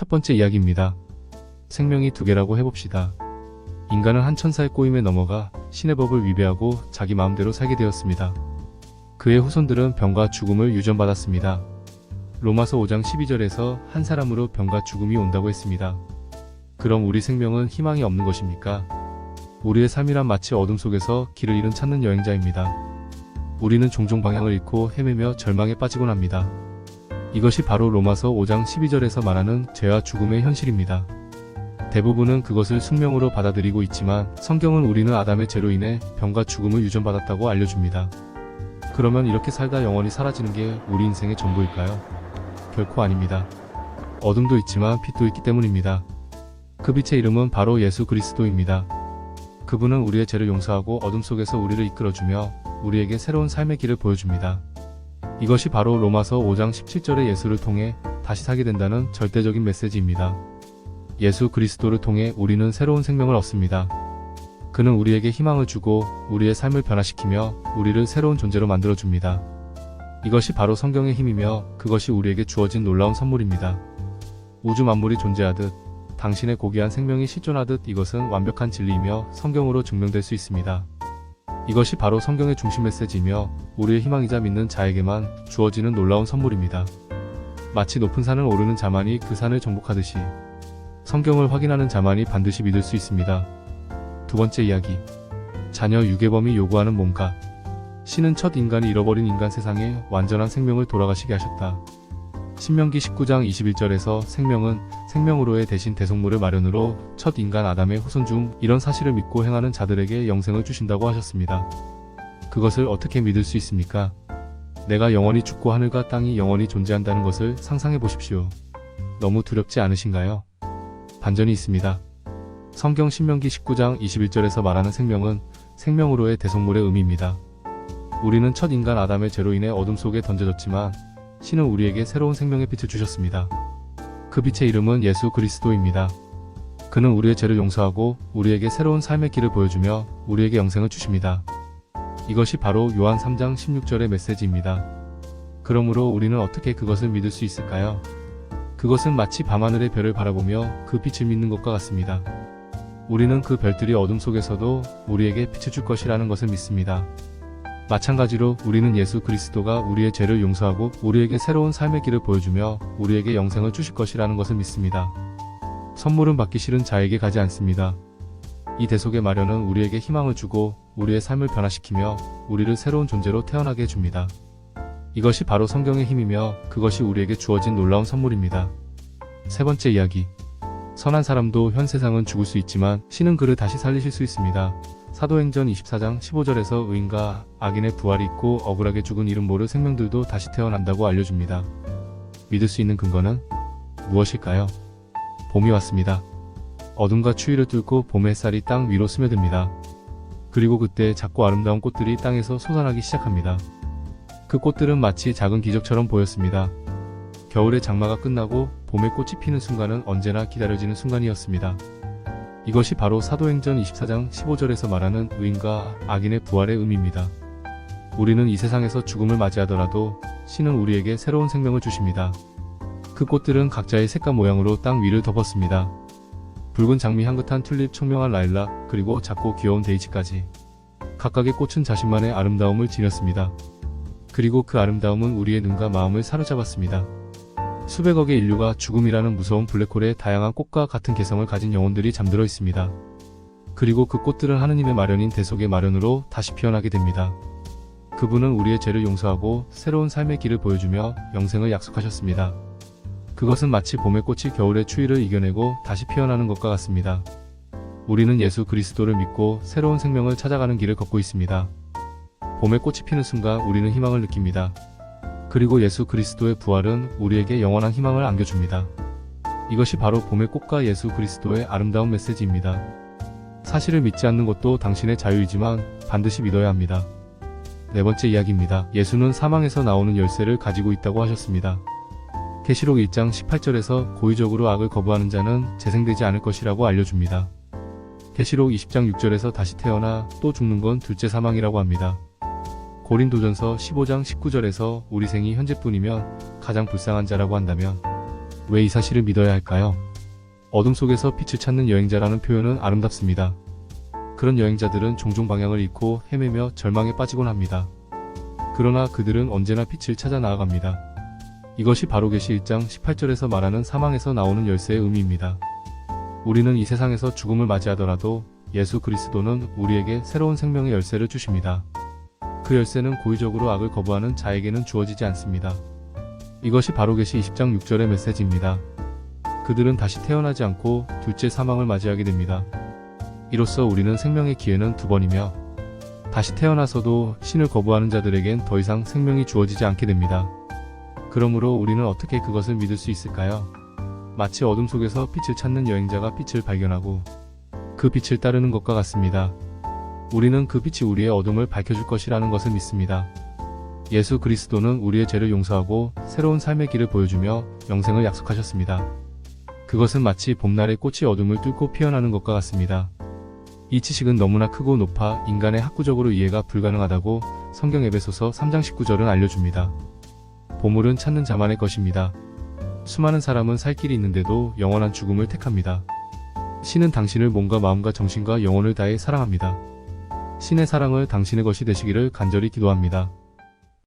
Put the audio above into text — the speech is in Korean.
첫 번째 이야기입니다. 생명이 두 개라고 해봅시다. 인간은 한 천사의 꼬임에 넘어가 신의 법을 위배하고 자기 마음대로 살게 되었습니다. 그의 후손들은 병과 죽음을 유전받았습니다. 로마서 5장 12절에서 한 사람으로 병과 죽음이 온다고 했습니다. 그럼 우리 생명은 희망이 없는 것입니까? 우리의 삶이란 마치 어둠 속에서 길을 잃은 찾는 여행자입니다. 우리는 종종 방향을 잃고 헤매며 절망에 빠지곤 합니다. 이것이 바로 로마서 5장 12절에서 말하는 죄와 죽음의 현실입니다. 대부분은 그것을 숙명으로 받아들이고 있지만 성경은 우리는 아담의 죄로 인해 병과 죽음을 유전받았다고 알려줍니다. 그러면 이렇게 살다 영원히 사라지는 게 우리 인생의 전부일까요? 결코 아닙니다. 어둠도 있지만 빛도 있기 때문입니다. 그 빛의 이름은 바로 예수 그리스도입니다. 그분은 우리의 죄를 용서하고 어둠 속에서 우리를 이끌어주며 우리에게 새로운 삶의 길을 보여줍니다. 이것이 바로 로마서 5장 17절의 예수를 통해 다시 살게 된다는 절대적인 메시지입니다. 예수 그리스도를 통해 우리는 새로운 생명을 얻습니다. 그는 우리에게 희망을 주고 우리의 삶을 변화시키며 우리를 새로운 존재로 만들어줍니다. 이것이 바로 성경의 힘이며 그것이 우리에게 주어진 놀라운 선물입니다. 우주 만물이 존재하듯 당신의 고귀한 생명이 실존하듯 이것은 완벽한 진리이며 성경으로 증명될 수 있습니다. 이것이 바로 성경의 중심 메시지이며 우리의 희망이자 믿는 자에게만 주어지는 놀라운 선물입니다. 마치 높은 산을 오르는 자만이 그 산을 정복하듯이 성경을 확인하는 자만이 반드시 믿을 수 있습니다. 두 번째 이야기. 자녀 유괴범이 요구하는 몸과 신은 첫 인간이 잃어버린 인간 세상에 완전한 생명을 돌아가시게 하셨다. 신명기 19장 21절에서 생명은 생명으로의 대신 대속물을 마련으로 첫 인간 아담의 후손 중 이런 사실을 믿고 행하는 자들에게 영생을 주신다고 하셨습니다. 그것을 어떻게 믿을 수 있습니까? 내가 영원히 죽고 하늘과 땅이 영원히 존재한다는 것을 상상해 보십시오. 너무 두렵지 않으신가요? 반전이 있습니다. 성경 신명기 19장 21절에서 말하는 생명은 생명으로의 대속물의 의미입니다. 우리는 첫 인간 아담의 죄로 인해 어둠 속에 던져졌지만 신은 우리에게 새로운 생명의 빛을 주셨습니다. 그 빛의 이름은 예수 그리스도입니다. 그는 우리의 죄를 용서하고 우리에게 새로운 삶의 길을 보여주며 우리에게 영생을 주십니다. 이것이 바로 요한 3장 16절의 메시지입니다. 그러므로 우리는 어떻게 그것을 믿을 수 있을까요? 그것은 마치 밤하늘의 별을 바라보며 그 빛을 믿는 것과 같습니다. 우리는 그 별들이 어둠 속에서도 우리에게 빛을 줄 것이라는 것을 믿습니다. 마찬가지로 우리는 예수 그리스도가 우리의 죄를 용서하고 우리에게 새로운 삶의 길을 보여주며 우리에게 영생을 주실 것이라는 것을 믿습니다. 선물은 받기 싫은 자에게 가지 않습니다. 이 대속의 마련은 우리에게 희망을 주고 우리의 삶을 변화시키며 우리를 새로운 존재로 태어나게 해줍니다. 이것이 바로 성경의 힘이며 그것이 우리에게 주어진 놀라운 선물입니다. 세 번째 이야기. 선한 사람도 현 세상은 죽을 수 있지만 신은 그를 다시 살리실 수 있습니다. 사도행전 24장 15절에서 의인과 악인의 부활이 있고 억울하게 죽은 이름 모를 생명들도 다시 태어난다고 알려줍니다. 믿을 수 있는 근거는 무엇일까요? 봄이 왔습니다. 어둠과 추위를 뚫고 봄의 햇살이 땅 위로 스며듭니다. 그리고 그때 작고 아름다운 꽃들이 땅에서 솟아나기 시작합니다. 그 꽃들은 마치 작은 기적처럼 보였습니다. 겨울의 장마가 끝나고 봄의 꽃이 피는 순간은 언제나 기다려지는 순간이었습니다. 이것이 바로 사도행전 24장 15절에서 말하는 의인과 악인의 부활의 의미입니다. 우리는 이 세상에서 죽음을 맞이하더라도 신은 우리에게 새로운 생명을 주십니다. 그 꽃들은 각자의 색과 모양으로 땅 위를 덮었습니다. 붉은 장미 향긋한 튤립 청명한 라일락 그리고 작고 귀여운 데이지까지 각각의 꽃은 자신만의 아름다움을 지녔습니다. 그리고 그 아름다움은 우리의 눈과 마음을 사로잡았습니다. 수백억의 인류가 죽음이라는 무서운 블랙홀에 다양한 꽃과 같은 개성을 가진 영혼들이 잠들어 있습니다. 그리고 그 꽃들은 하느님의 마련인 대속의 마련으로 다시 피어나게 됩니다. 그분은 우리의 죄를 용서하고 새로운 삶의 길을 보여주며 영생을 약속하셨습니다. 그것은 마치 봄의 꽃이 겨울의 추위를 이겨내고 다시 피어나는 것과 같습니다. 우리는 예수 그리스도를 믿고 새로운 생명을 찾아가는 길을 걷고 있습니다. 봄의 꽃이 피는 순간 우리는 희망을 느낍니다. 그리고 예수 그리스도의 부활은 우리에게 영원한 희망을 안겨줍니다. 이것이 바로 봄의 꽃과 예수 그리스도의 아름다운 메시지입니다. 사실을 믿지 않는 것도 당신의 자유이지만 반드시 믿어야 합니다. 네 번째 이야기입니다. 예수는 사망에서 나오는 열쇠를 가지고 있다고 하셨습니다. 계시록 1장 18절에서 고의적으로 악을 거부하는 자는 재생되지 않을 것이라고 알려줍니다. 계시록 20장 6절에서 다시 태어나 또 죽는 건 둘째 사망이라고 합니다. 고린도전서 15장 19절에서 우리 생이 현재뿐이면 가장 불쌍한 자라고 한다면 왜 이 사실을 믿어야 할까요? 어둠 속에서 빛을 찾는 여행자라는 표현은 아름답습니다. 그런 여행자들은 종종 방향을 잃고 헤매며 절망에 빠지곤 합니다. 그러나 그들은 언제나 빛을 찾아 나아갑니다. 이것이 바로 계시 1장 18절에서 말하는 사망에서 나오는 열쇠의 의미입니다. 우리는 이 세상에서 죽음을 맞이하더라도 예수 그리스도는 우리에게 새로운 생명의 열쇠를 주십니다. 그 열쇠는 고의적으로 악을 거부하는 자에게는 주어지지 않습니다. 이것이 바로 계시 20장 6절의 메시지입니다. 그들은 다시 태어나지 않고 둘째 사망을 맞이하게 됩니다. 이로써 우리는 생명의 기회는 두 번이며 다시 태어나서도 신을 거부하는 자들에겐 더 이상 생명이 주어지지 않게 됩니다. 그러므로 우리는 어떻게 그것을 믿을 수 있을까요? 마치 어둠 속에서 빛을 찾는 여행자가 빛을 발견하고 그 빛을 따르는 것과 같습니다. 우리는 그 빛이 우리의 어둠을 밝혀줄 것이라는 것을 믿습니다. 예수 그리스도는 우리의 죄를 용서하고 새로운 삶의 길을 보여주며 영생을 약속하셨습니다. 그것은 마치 봄날의 꽃이 어둠을 뚫고 피어나는 것과 같습니다. 이 지식은 너무나 크고 높아 인간의 학구적으로 이해가 불가능하다고 성경 에베소서 3장 19절은 알려줍니다. 보물은 찾는 자만의 것입니다. 수많은 사람은 살 길이 있는데도 영원한 죽음을 택합니다. 신은 당신을 몸과 마음과 정신과 영혼을 다해 사랑합니다. 신의 사랑을 당신의 것이 되시기를 간절히 기도합니다.